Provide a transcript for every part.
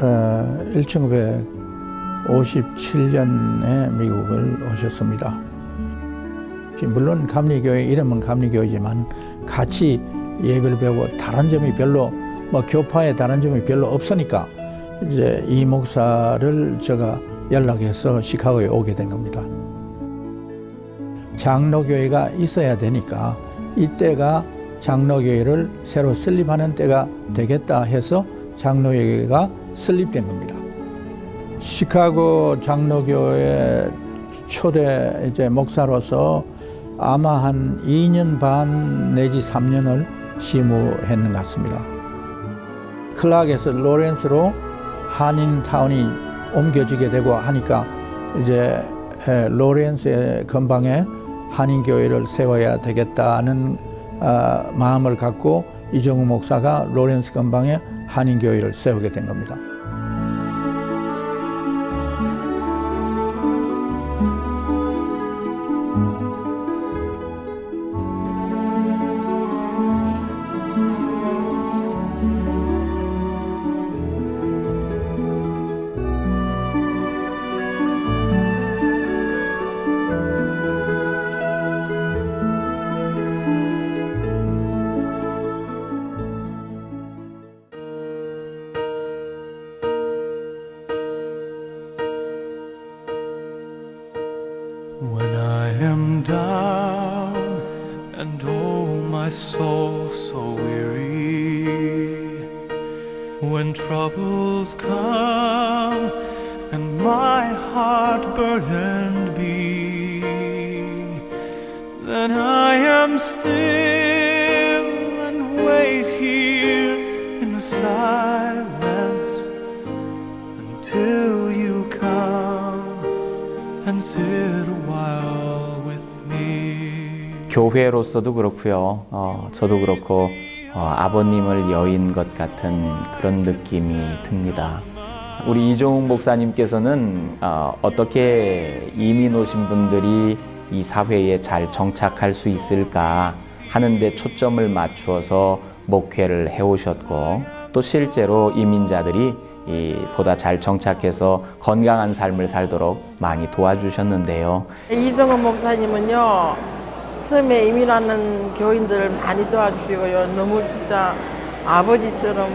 어, 1957년에 미국을 오셨습니다. 물론 감리교회 이름은 감리교회지만 같이 예배를 배우고 다른 점이 별로 뭐 교파에 다른 점이 별로 없으니까 이제 이 목사를 제가 연락해서 시카고에 오게 된 겁니다. 장로교회가 있어야 되니까 이때가 장로교회를 새로 설립하는 때가 되겠다 해서 장로교회가 설립된 겁니다. 시카고 장로교회 초대 이제 목사로서 아마 한 2년 반 내지 3년을 시무했는 것 같습니다. 클락에서 로렌스로 한인타운이 옮겨지게 되고 하니까 이제 에, 로렌스의 근방에 한인교회를 세워야 되겠다는 아, 마음을 갖고 이정우 목사가 로렌스 근방에 한인교회를 세우게 된 겁니다. When I am down and oh my soul so weary, when troubles come and my heart burdened be, then I am still 교회로서도 그렇고요. 어, 저도 그렇고 어, 아버님을 여인 것 같은 그런 느낌이 듭니다. 우리 이종욱 목사님께서는 어, 어떻게 이민 오신 분들이 이 사회에 잘 정착할 수 있을까 하는데 초점을 맞추어서 목회를 해오셨고 또 실제로 이민자들이 이 보다 잘 정착해서 건강한 삶을 살도록 많이 도와주셨는데요. 이정은 목사님은요 처음에 이민하는 교인들을 많이 도와주시고요. 너무 진짜 아버지처럼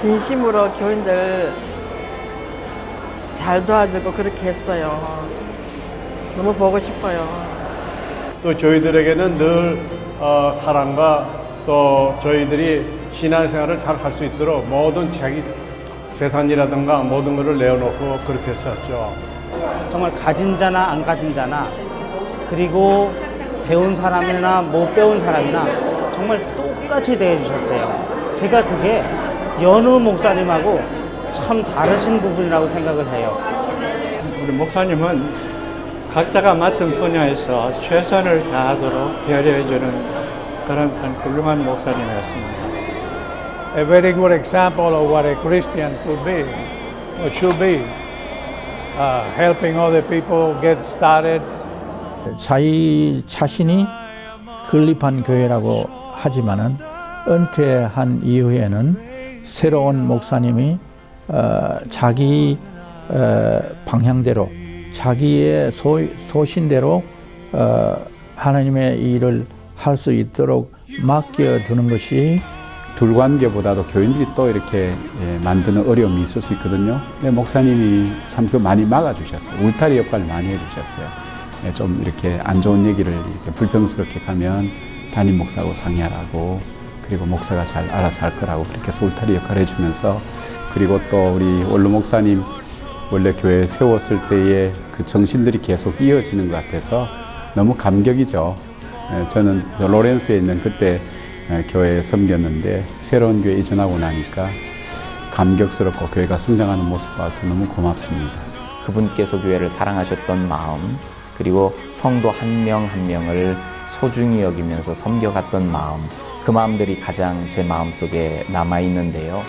진심으로 교인들 잘 도와주고 그렇게 했어요. 너무 보고 싶어요. 또 저희들에게는 늘 어, 사랑과 또 저희들이 신앙생활을 잘 할 수 있도록 모든 자기 재산이라든가 모든 것을 내어놓고 그렇게 했었죠. 정말 가진 자나 안 가진 자나 그리고 배운 사람이나 못 배운 사람이나 정말 똑같이 대해주셨어요. 제가 그게 연우 목사님하고 참 다르신 부분이라고 생각을 해요. 우리 목사님은 각자가 맡은 분야에서 최선을 다하도록 배려해주는 그런 참 훌륭한 목사님이었습니다. A very good example of what a Christian could be, or should be, uh, helping other people get started. 자기 자신이 건립한 교회라고 하지만은 은퇴한 이후에는 새로운 목사님이 어, 자기 어, 방향대로 자기의 소, 소신대로 어, 하나님의 일을 할 수 있도록 맡겨두는 것이 둘 관계보다도 교인들이 또 이렇게 예, 만드는 어려움이 있을 수 있거든요. 목사님이 참 그 많이 막아주셨어요. 울타리 역할을 많이 해주셨어요. 예, 좀 이렇게 안 좋은 얘기를 이렇게 불평스럽게 가면 담임 목사하고 상의하라고 그리고 목사가 잘 알아서 할 거라고 그렇게 울타리 역할을 해주면서 그리고 또 우리 원로 목사님 원래 교회 세웠을 때의 그 정신들이 계속 이어지는 것 같아서 너무 감격이죠. 예, 저는 저 로렌스에 있는 그때 예, 교회에 섬겼는데 새로운 교회 이전하고 나니까 감격스럽고 교회가 성장하는 모습 봐서 너무 고맙습니다. 그분께서 교회를 사랑하셨던 마음, 그리고 성도 한 명한 한 명을 소중히 여기면서 섬겨갔던 마음, 그 마음들이 가장 제 마음속에 남아있는데요.